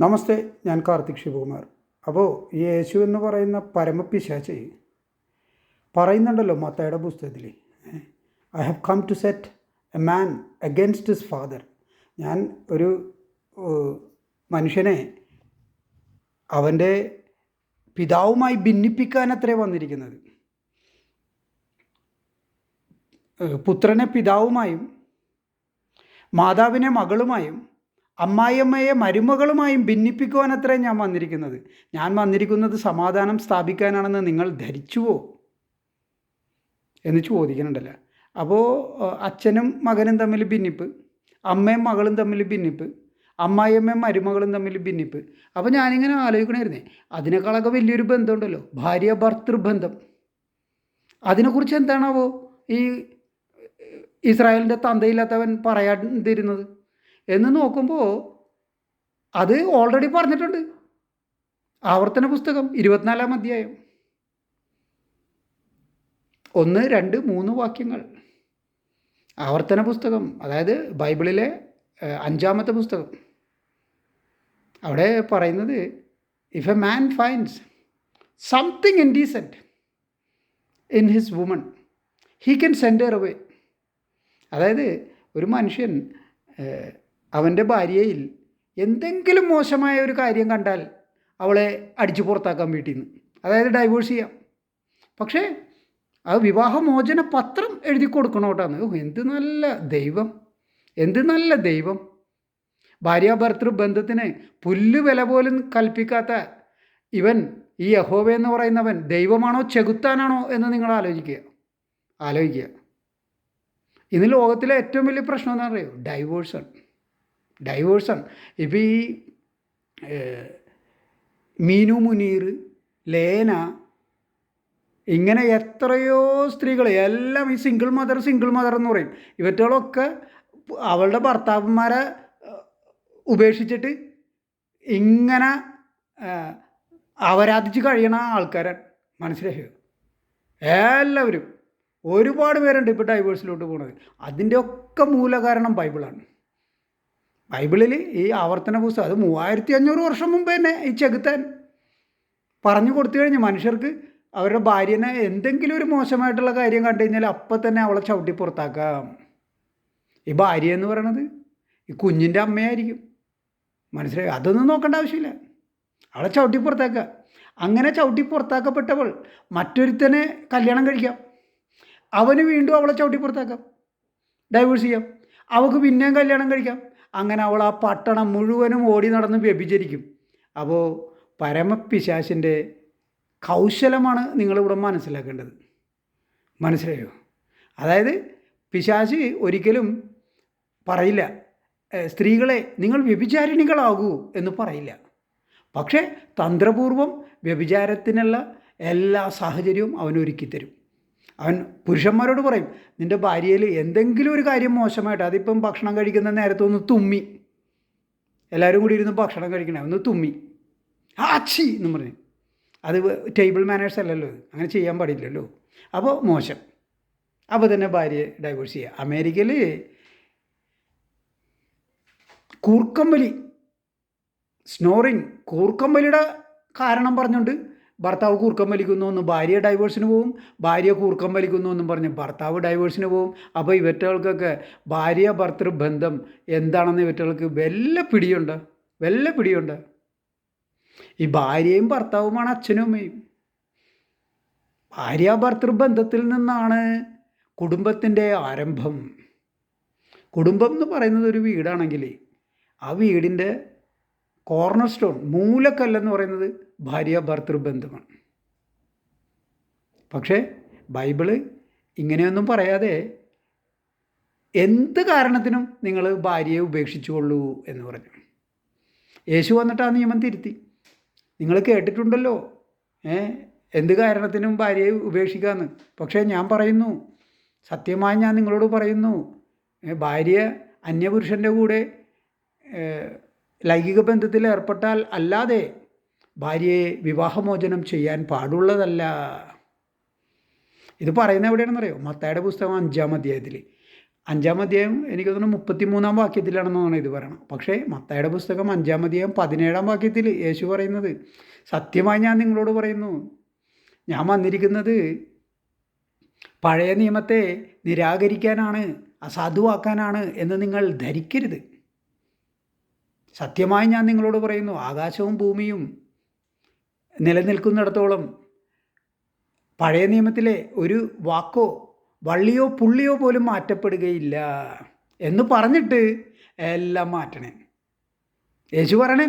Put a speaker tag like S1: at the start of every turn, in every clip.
S1: നമസ്തേ ഞാൻ കാർത്തിക് ശിവകുമാർ. അപ്പോൾ യേശു എന്ന് പറയുന്ന പരമപിശാച്ച് പറയുന്നുണ്ടല്ലോ മത്തയുടെ പുസ്തകത്തിൽ. I have come to set a man against his father ഞാൻ ഒരു മനുഷ്യനെ അവന്റെ പിതാവുമായി ഭിന്നിപ്പിക്കാനത്രേ വന്നിരിക്കുന്നത്. ഏഹ്, പുത്രനെ പിതാവുമായും മാതാവിനെ മകളുമായും അമ്മായിയമ്മയെ മരുമകളുമായും ഭിന്നിപ്പിക്കുവാനത്രേ ഞാൻ വന്നിരിക്കുന്നത്. ഞാൻ വന്നിരിക്കുന്നത് സമാധാനം സ്ഥാപിക്കാനാണെന്ന് നിങ്ങൾ ധരിച്ചുവോ? എന്ന് ചോദിക്കുന്നുണ്ടല്ലോ. അപ്പോൾ അച്ഛനും മകനും തമ്മിൽ ഭിന്നിപ്പ് അമ്മയും മകളും തമ്മിൽ ഭിന്നിപ്പ് അമ്മായിയമ്മയും മരുമകളും തമ്മിൽ ഭിന്നിപ്പ്. അപ്പോൾ ഞാനിങ്ങനെ ആലോചിക്കണമായിരുന്നേ അതിനേക്കാളൊക്കെ വലിയൊരു ബന്ധമുണ്ടല്ലോ ഭാര്യ ഭർത്തൃബന്ധം. അതിനെക്കുറിച്ച് എന്താണാവോ ഈ ഇസ്രായേലിന്റെ തന്തയില്ലാത്തവൻ പറയാതിരുന്നത് എന്ന് നോക്കുമ്പോൾ അത് ഓൾറെഡി പറഞ്ഞിട്ടുണ്ട്. ആവർത്തന പുസ്തകം ഇരുപത്തിനാലാം അധ്യായം. ഒന്ന് രണ്ട് മൂന്ന് വാക്യങ്ങൾ. ആവർത്തന പുസ്തകം അതായത് ബൈബിളിലെ അഞ്ചാമത്തെ പുസ്തകം. അവിടെ പറയുന്നത് if a man finds something indecent in his woman he can send her away അതായത് ഒരു മനുഷ്യൻ അവന്റെ ഭാര്യയിൽ എന്തെങ്കിലും മോശമായ ഒരു കാര്യം കണ്ടാൽ അവളെ അടിച്ചു പുറത്താക്കാൻ വീട്ടിൽ നിന്ന്. അതായത് ഡൈവോഴ്സ് ചെയ്യാം. പക്ഷേ ആ വിവാഹമോചന പത്രം എഴുതി കൊടുക്കണം കേട്ടാന്ന് എന്ത് നല്ല ദൈവം. എന്ത് നല്ല ദൈവം. ഭാര്യ ഭർത്തൃ ബന്ധത്തിന് പുല്ല് വില പോലും കൽപ്പിക്കാത്ത ഇവൻ ഈ യഹോവ എന്ന് പറയുന്നവൻ ദൈവമാണോ ചെകുത്താനാണോ എന്ന് നിങ്ങൾ ആലോചിക്കുക. ആലോചിക്കുക. ഇന്ന് ലോകത്തിലെ ഏറ്റവും വലിയ പ്രശ്നം എന്താ പറയുക ഡൈവോഴ്സാണ് ഡൈവോഴ്സാണ്. ഇപ്പോൾ ഈ മീനു മുനീർ ലേന ഇങ്ങനെ എത്രയോ സ്ത്രീകൾ എല്ലാം ഈ സിംഗിൾ മദർ സിംഗിൾ മദർ എന്ന് പറയും. ഇവറ്റകളൊക്കെ അവളുടെ ഭർത്താവന്മാരെ ഉപേക്ഷിച്ചിട്ട് ഇങ്ങനെ അവരാധിച്ച് കഴിയണ ആൾക്കാരാണ്. മനസ്സിലായോ? എല്ലാവരും. ഒരുപാട് പേരുണ്ട് ഇപ്പോൾ ഡൈവേഴ്സിലോട്ട് പോണത്. അതിന്റെ ഒക്കെ മൂലകാരണം ബൈബിളാണ്. ബൈബിളിൽ ഈ ആവർത്തന പുസ്തകം അത് മൂവായിരത്തി അഞ്ഞൂറ് വർഷം മുമ്പ് തന്നെ ഈ ചെകുത്താൻ പറഞ്ഞു കൊടുത്തു കഴിഞ്ഞ് മനുഷ്യർക്ക് അവരുടെ ഭാര്യനെ എന്തെങ്കിലും ഒരു മോശമായിട്ടുള്ള കാര്യം കണ്ടു കഴിഞ്ഞാൽ അപ്പം തന്നെ അവളെ ചവിട്ടി പുറത്താക്കാം. ഈ ഭാര്യ എന്ന് പറയണത് ഈ കുഞ്ഞിന്റെ അമ്മയായിരിക്കും. മനസ്സിലായി? അതൊന്നും നോക്കേണ്ട ആവശ്യമില്ല. അവളെ ചവിട്ടി പുറത്താക്കുക. അങ്ങനെ ചവിട്ടി പുറത്താക്കപ്പെട്ടവൾ മറ്റൊരുത്തനെ കല്യാണം കഴിക്കാം. അവന് വീണ്ടും അവളെ ചവിട്ടി പുറത്താക്കാം. ഡൈവേഴ്സ് ചെയ്യാം. അവൾക്ക് പിന്നെയും കല്യാണം കഴിക്കാം. അങ്ങനെ അവൾ ആ പട്ടണം മുഴുവനും ഓടി നടന്ന് വ്യഭിചരിക്കും. അപ്പോൾ പരമപിശാശിന്റെ കൗശലമാണ് നിങ്ങളിവിടെ മനസ്സിലാക്കേണ്ടത്. മനസ്സിലായോ? അതായത് പിശാച് ഒരിക്കലും പറയില്ല. സ്ത്രീകളെ നിങ്ങൾ വ്യഭിചാരിണികളാകൂ എന്ന് പറയില്ല. പക്ഷേ തന്ത്രപൂർവം വ്യഭിചാരത്തിനുള്ള എല്ലാ സാഹചര്യവും അവൻ ഒരുക്കി തരും അവൻ പുരുഷന്മാരോട് പറയും നിന്റെ ഭാര്യയിൽ എന്തെങ്കിലും ഒരു കാര്യം മോശമായിട്ട് അതിപ്പം ഭക്ഷണം കഴിക്കുന്ന നേരത്തെ ഒന്ന് തുമ്മി. എല്ലാവരും കൂടി ഇരുന്ന് ഭക്ഷണം കഴിക്കണേ ഒന്ന് തുമ്മി. ആച്ചി എന്ന് പറഞ്ഞു. അത് ടേബിൾ മാനേഴ്സ് അല്ലല്ലോ അങ്ങനെ ചെയ്യാൻ പാടില്ലല്ലോ. അപ്പോൾ മോശം. അപ്പോൾ തന്നെ ഭാര്യയെ ഡൈവേഴ്സ് ചെയ്യുക. അമേരിക്കയിൽ കൂർക്കമ്പലി സ്നോറിങ് കൂർക്കമ്പലിയുടെ കാരണം പറഞ്ഞുകൊണ്ട് ഭർത്താവ് കൂർക്കം വലിക്കുന്നു എന്ന് ഭാര്യ ഡൈവേഴ്സിന് പോവും ഭാര്യ കൂർക്കം വലിക്കുന്നു എന്നും പറഞ്ഞ് ഭർത്താവ് ഡൈവേഴ്സിന് പോവും. അപ്പോൾ ഇവറ്റകൾക്കൊക്കെ ഭാര്യ ഭർത്തൃ ബന്ധം എന്താണെന്ന് ഇവറ്റകൾക്ക് വല്ല പിടിയുണ്ട്? വല്ല പിടിയുണ്ട്? ഈ ഭാര്യയും ഭർത്താവുമാണ് അച്ഛനും അമ്മയും ഭാര്യ ഭർത്തൃ ബന്ധത്തിൽ നിന്നാണ് കുടുംബത്തിന്റെ ആരംഭം. കുടുംബം എന്ന് പറയുന്നത് ഒരു വീടാണെങ്കിൽ ആ വീടിന്റെ കോർണർ സ്റ്റോൺ മൂലക്കല്ലെന്ന് പറയുന്നത് ഭാര്യ ഭർത്തൃബന്ധമാണ് പക്ഷേ ബൈബിൾ ഇങ്ങനെയൊന്നും പറയാതെ എന്ത് കാരണത്തിനും നിങ്ങൾ ഭാര്യയെ ഉപേക്ഷിച്ചുകൊള്ളൂ എന്ന് പറഞ്ഞു. യേശു വന്നിട്ട് ആ നിയമം തിരുത്തി. നിങ്ങൾ കേട്ടിട്ടുണ്ടല്ലോ ഏ എന്ത് കാരണത്തിനും ഭാര്യയെ ഉപേക്ഷിക്കാമെന്ന് പക്ഷേ ഞാൻ പറയുന്നു സത്യമായി ഞാൻ നിങ്ങളോട് പറയുന്നു ഭാര്യ അന്യപുരുഷന്റെ കൂടെ ലൈംഗിക ബന്ധത്തിൽ ഏർപ്പെട്ടാൽ അല്ലാതെ ഭാര്യയെ വിവാഹമോചനം ചെയ്യാൻ പാടുള്ളതല്ല. ഇത് പറയുന്നത് എവിടെയാണെന്നറിയോ? മത്തായുടെ പുസ്തകം അഞ്ചാം അധ്യായത്തിൽ. അഞ്ചാം അധ്യായം എനിക്ക് തോന്നുന്നു മുപ്പത്തിമൂന്നാം വാക്യത്തിലാണെന്നാണ് ഇത് പറയണം പക്ഷേ മത്തായുടെ പുസ്തകം അഞ്ചാം അധ്യായം പതിനേഴാം വാക്യത്തിൽ യേശു പറയുന്നത് സത്യമായി ഞാൻ നിങ്ങളോട് പറയുന്നു. ഞാൻ വന്നിരിക്കുന്നത് പഴയ നിയമത്തെ നിരാകരിക്കാനാണ് അസാധുവാക്കാനാണ് എന്ന് നിങ്ങൾ ധരിക്കരുത്. സത്യമായി ഞാൻ നിങ്ങളോട് പറയുന്നു ആകാശവും ഭൂമിയും നിലനിൽക്കുന്നിടത്തോളം പഴയ നിയമത്തിലെ ഒരു വാക്കോ വള്ളിയോ പുള്ളിയോ പോലും മാറ്റപ്പെടുകയില്ല എന്ന് പറഞ്ഞിട്ട് എല്ലാം മാറ്റണേ. യേശു പറയണേ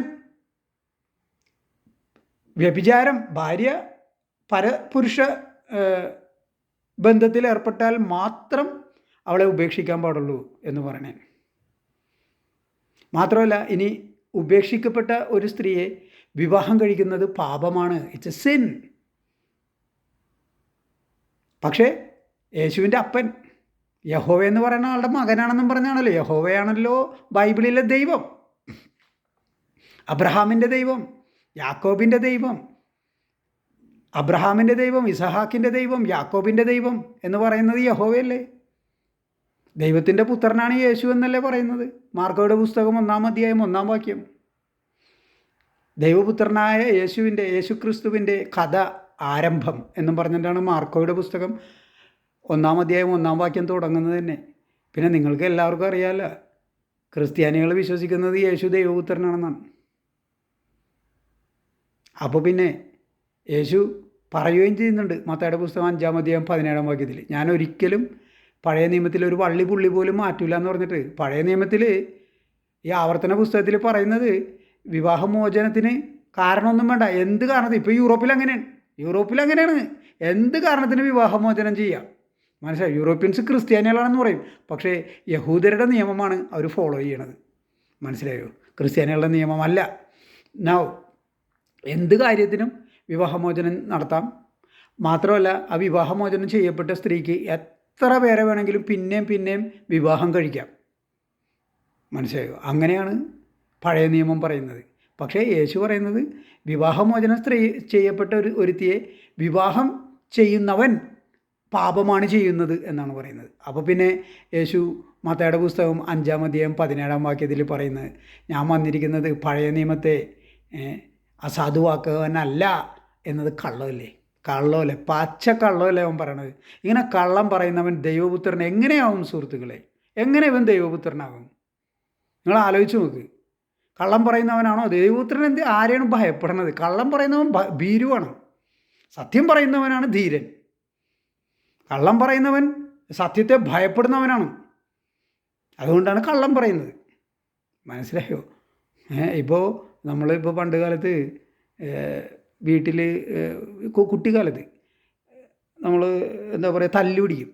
S1: വ്യഭിചാരം ഭാര്യ പരപുരുഷ ബന്ധത്തിൽ ഏർപ്പെട്ടാൽ മാത്രം അവളെ ഉപേക്ഷിക്കാൻ പാടുള്ളൂ എന്ന് പറയണേ. മാത്രമല്ല ഇനി ഉപേക്ഷിക്കപ്പെട്ട ഒരു സ്ത്രീയെ വിവാഹം കഴിക്കുന്നത് പാപമാണ്. ഇറ്റ്സ് എ സിൻ പക്ഷേ യേശുവിന്റെ അപ്പൻ യഹോവ എന്ന് പറയുന്ന ആളുടെ മകനാണെന്നും പറഞ്ഞാണല്ലോ. യഹോവയാണല്ലോ ബൈബിളിലെ ദൈവം. അബ്രഹാമിന്റെ ദൈവം യാക്കോബിന്റെ ദൈവം അബ്രഹാമിന്റെ ദൈവം ഇസഹാക്കിന്റെ ദൈവം യാക്കോബിന്റെ ദൈവം എന്ന് പറയുന്നത് യഹോവയല്ലേ? ദൈവത്തിന്റെ പുത്രനാണ് യേശു എന്നല്ലേ പറയുന്നത്? മാർക്കോയുടെ പുസ്തകം ഒന്നാം അധ്യായം ഒന്നാം വാക്യം. ദൈവപുത്രനായ യേശുവിന്റെ യേശുക്രിസ്തുവിന്റെ കഥ ആരംഭം എന്നും പറഞ്ഞിട്ടാണ് മാർക്കോയുടെ പുസ്തകം ഒന്നാം അധ്യായം ഒന്നാം വാക്യം തുടങ്ങുന്നത് തന്നെ. പിന്നെ നിങ്ങൾക്ക് എല്ലാവർക്കും അറിയാമല്ലോ ക്രിസ്ത്യാനികൾ വിശ്വസിക്കുന്നത് യേശു ദൈവപുത്രനാണെന്നാണ്. അപ്പോൾ പിന്നെ യേശു പറയുകയും ചെയ്യുന്നുണ്ട്. മത്തയുടെ പുസ്തകം അഞ്ചാം അധ്യായം പതിനേഴാം വാക്യത്തിൽ ഞാൻ ഒരിക്കലും പഴയ നിയമത്തിൽ ഒരു വള്ളി പുള്ളി പോലും മാറ്റൂല എന്ന് പറഞ്ഞിട്ട് പഴയ നിയമത്തിൽ ഈ ആവർത്തന പുസ്തകത്തിൽ പറയുന്നത് വിവാഹമോചനത്തിന് കാരണമൊന്നും വേണ്ട. എന്ത് കാരണത്തിന്? ഇപ്പോൾ യൂറോപ്പിൽ അങ്ങനെയാണ്. യൂറോപ്പിൽ അങ്ങനെയാണ്. എന്ത് കാരണത്തിന് വിവാഹമോചനം ചെയ്യാം? മനസ്സിലായി? യൂറോപ്യൻസ് ക്രിസ്ത്യാനികളാണെന്ന് പറയും. പക്ഷേ യഹൂദരുടെ നിയമമാണ് അവർ ഫോളോ ചെയ്യണത്. മനസ്സിലായോ? ക്രിസ്ത്യാനികളുടെ നിയമമല്ല. നൗ എന്ത് കാര്യത്തിനും വിവാഹമോചനം നടത്താം. മാത്രമല്ല ആ വിവാഹമോചനം ചെയ്യപ്പെട്ട സ്ത്രീക്ക് എത്ര പേരെ വേണമെങ്കിലും പിന്നെയും പിന്നെയും വിവാഹം കഴിക്കാം. മനസ്സിലായോ? അങ്ങനെയാണ് പഴയ നിയമം പറയുന്നത്. പക്ഷേ യേശു പറയുന്നത് വിവാഹമോചനം സ്ത്രീ ചെയ്യപ്പെട്ട ഒരു ഒരുത്തിയെ വിവാഹം ചെയ്യുന്നവൻ പാപമാണ് ചെയ്യുന്നത് എന്നാണ് പറയുന്നത്. അപ്പോൾ പിന്നെ യേശു മത്തയുടെ പുസ്തകം അഞ്ചാം അധ്യായം പതിനേഴാം വാക്യത്തിൽ പറയുന്നത് ഞാൻ വന്നിരിക്കുന്നത് പഴയ നിയമത്തെ അസാധുവാക്കുവാനല്ല എന്നത് കള്ളമല്ലേ? കള്ളമല്ലേ പച്ച കള്ളോലെ അവൻ പറയണത്. ഇങ്ങനെ കള്ളം പറയുന്നവൻ ദൈവപുത്രൻ എങ്ങനെയാവും സുഹൃത്തുക്കളെ? എങ്ങനെ ഇവൻ ദൈവപുത്രനാകും? നിങ്ങൾ ആലോചിച്ച് നോക്ക്. കള്ളം പറയുന്നവനാണോ ദൈവപുത്രൻ എന്ത് ആരെയാണ് ഭയപ്പെടുന്നത്? കള്ളം പറയുന്നവൻ ഭീരുവാണ്. സത്യം പറയുന്നവനാണ് ധീരൻ. കള്ളം പറയുന്നവൻ സത്യത്തെ ഭയപ്പെടുന്നവനാണ്. അതുകൊണ്ടാണ് കള്ളം പറയുന്നത്. മനസ്സിലായോ? ഇപ്പോൾ നമ്മളിപ്പോൾ പണ്ട് കാലത്ത് വീട്ടിൽ കുട്ടിക്കാലത്ത് നമ്മൾ എന്താ പറയുക തല്ലുപിടിക്കും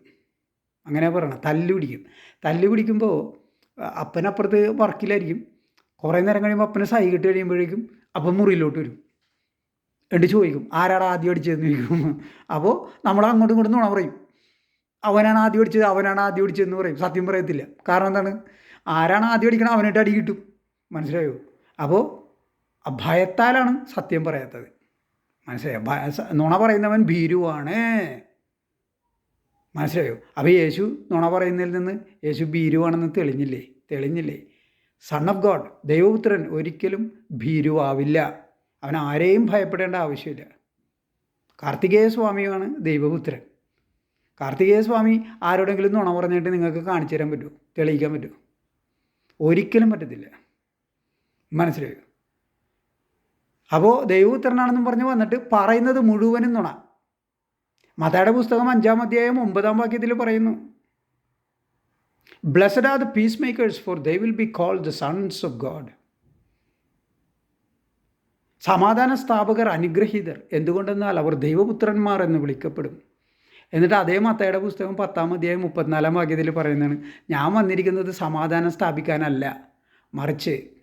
S1: അങ്ങനെ പറയണം തല്ലുപിടിക്കും പിടിക്കും. തല്ലു പിടിക്കുമ്പോൾ അപ്പനപ്പുറത്ത് വർക്കിലായിരിക്കും. കുറേ നേരം കഴിയുമ്പോൾ അപ്പനെ സൈ കിട്ടി കഴിയുമ്പോഴേക്കും അപ്പം മുറിയിലോട്ട് വരും. എന്നിട്ട് ചോദിക്കും ആരാണ് ആദ്യം അടിച്ചതെന്ന്? ചോദിക്കും. അപ്പോൾ നമ്മൾ അങ്ങോട്ടും ഇങ്ങോട്ടും നുണ പറയും. അവനാണ് ആദ്യം അടിച്ചത് അവനാണ് ആദ്യം അടിച്ചതെന്ന് പറയും. സത്യം പറയത്തില്ല. കാരണം എന്താണ്? ആരാണ് ആദ്യം അടിക്കണം അവനായിട്ട് അടി കിട്ടും. മനസ്സിലായോ? അപ്പോൾ ഭയത്താലാണ് സത്യം പറയാത്തത്. മനസ്സിലായോ? നുണ പറയുന്നവൻ ഭീരുവാണ്. മനസ്സിലായോ? അപ്പോൾ യേശു നുണ പറയുന്നതിൽ നിന്ന് യേശു ഭീരുവാണെന്ന് തെളിഞ്ഞില്ലേ? തെളിഞ്ഞില്ലേ? സൺ ഓഫ് ഗോഡ് ദൈവപുത്രൻ ഒരിക്കലും ഭീരുവാവില്ല. അവൻ ആരെയും ഭയപ്പെടേണ്ട ആവശ്യമില്ല. കാർത്തികേയ സ്വാമിയാണ് ദൈവപുത്രൻ. കാർത്തികേയ സ്വാമി ആരോടെങ്കിലും നുണ പറഞ്ഞിട്ട് നിങ്ങൾക്ക് കാണിച്ചു തരാൻ പറ്റുമോ? തെളിയിക്കാൻ പറ്റുമോ? ഒരിക്കലും പറ്റത്തില്ല. മനസ്സിലായോ? അപ്പോൾ ദൈവപുത്രനാണെന്നും പറഞ്ഞ് വന്നിട്ട് പറയുന്നത് മുഴുവനും നുണ. മതയുടെ പുസ്തകം അഞ്ചാം അധ്യായം ഒമ്പതാം വാക്യത്തിൽ പറയുന്നു blessed are the peacemakers for they will be called the sons of God സമാധാന സ്ഥാപകർ അനുഗ്രഹീതർ എന്തുകൊണ്ടെന്നാൽ അവർ ദൈവപുത്രന്മാർ എന്ന് വിളിക്കപ്പെടും. എന്നിട്ട് അതേ മത്തയുടെ പുസ്തകം പത്താം അധ്യായം മുപ്പത്തിനാലാം വാക്യത്തിൽ പറയുന്നതാണ് ഞാൻ വന്നിരിക്കുന്നത് സമാധാനം സ്ഥാപിക്കാനല്ല മറിച്ച്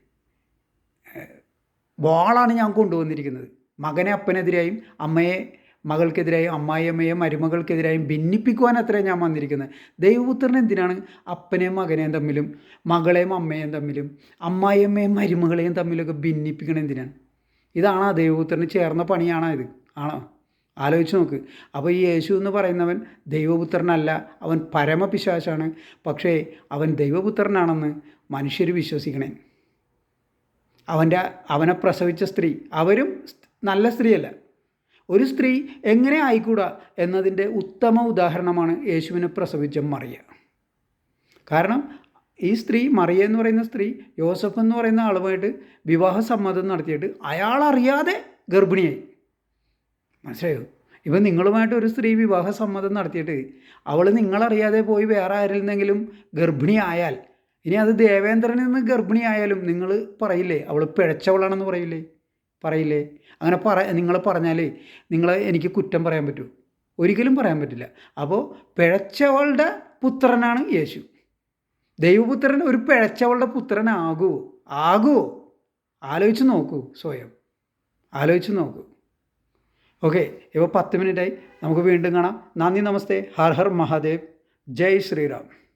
S1: വാളാണ് ഞാൻ കൊണ്ടുവന്നിരിക്കുന്നത്. മകനെ അപ്പനെതിരായും അമ്മയെ മകൾക്കെതിരായും അമ്മായിയമ്മയെ മരുമകൾക്കെതിരായും ഭിന്നിപ്പിക്കുവാൻ അത്ര ഞാൻ വന്നിരിക്കുന്നത്. ദൈവപുത്രൻ എന്തിനാണ്? അപ്പനെയും മകനെയും തമ്മിലും മകളെയും അമ്മയെയും തമ്മിലും അമ്മായിയമ്മയും മരുമകളെയും തമ്മിലൊക്കെ ഭിന്നിപ്പിക്കണം എന്തിനാണ്? ഇതാണ് ദൈവപുത്രന് ചേർന്ന പണിയാണോ ഇത്. ആണോ? ആലോചിച്ച് നോക്ക്. അപ്പോൾ ഈ യേശു എന്ന് പറയുന്നവൻ ദൈവപുത്രനല്ല അവൻ പരമപിശാശാണ്. പക്ഷേ അവൻ ദൈവപുത്രനാണെന്ന് മനുഷ്യർ വിശ്വസിക്കണേ. അവന്റെ അവനെ പ്രസവിച്ച സ്ത്രീ. അവരും നല്ല സ്ത്രീയല്ല. ഒരു സ്ത്രീ എങ്ങനെ ആയിക്കൂടാ എന്നതിന്റെ ഉത്തമ ഉദാഹരണമാണ് യേശുവിനെ പ്രസവിച്ച മറിയ. കാരണം ഈ സ്ത്രീ മറിയ എന്ന് പറയുന്ന സ്ത്രീ യോസഫ് എന്ന് പറയുന്ന ആളുമായിട്ട് വിവാഹ സമ്മതം നടത്തിയിട്ട് അയാൾ അറിയാതെ ഗർഭിണിയായി. മനസ്സിലായോ? ഇപ്പം നിങ്ങളുമായിട്ട് ഒരു സ്ത്രീ വിവാഹ സമ്മതം നടത്തിയിട്ട് അവൾ നിങ്ങളറിയാതെ പോയി വേറെ ആരിൽ നിന്നെങ്കിലും ഗർഭിണിയായാൽ ഇനി അത് ദേവേന്ദ്രനിൽ നിന്ന് ഗർഭിണിയായാലും നിങ്ങൾ പറയില്ലേ? അവൾ പിഴച്ചവളാണെന്ന് പറയില്ലേ? പറയില്ലേ? അങ്ങനെ പറ നിങ്ങൾ പറഞ്ഞാൽ നിങ്ങൾ എനിക്ക് കുറ്റം പറയാൻ പറ്റൂ. ഒരിക്കലും പറയാൻ പറ്റില്ല. അപ്പോൾ പിഴച്ചവളുടെ പുത്രനാണ് യേശു. ദൈവപുത്രൻ ഒരു പിഴച്ചവളുടെ പുത്രനാകുമോ ആകുമോ ആലോചിച്ച് നോക്കൂ സ്വയം. ആലോചിച്ച് നോക്കൂ. ഓക്കെ ഇപ്പോൾ പത്ത് മിനിറ്റായി. നമുക്ക് വീണ്ടും കാണാം. നന്ദി നമസ്തേ. ഹർ ഹർ മഹാദേവ്. ജയ് ശ്രീറാം.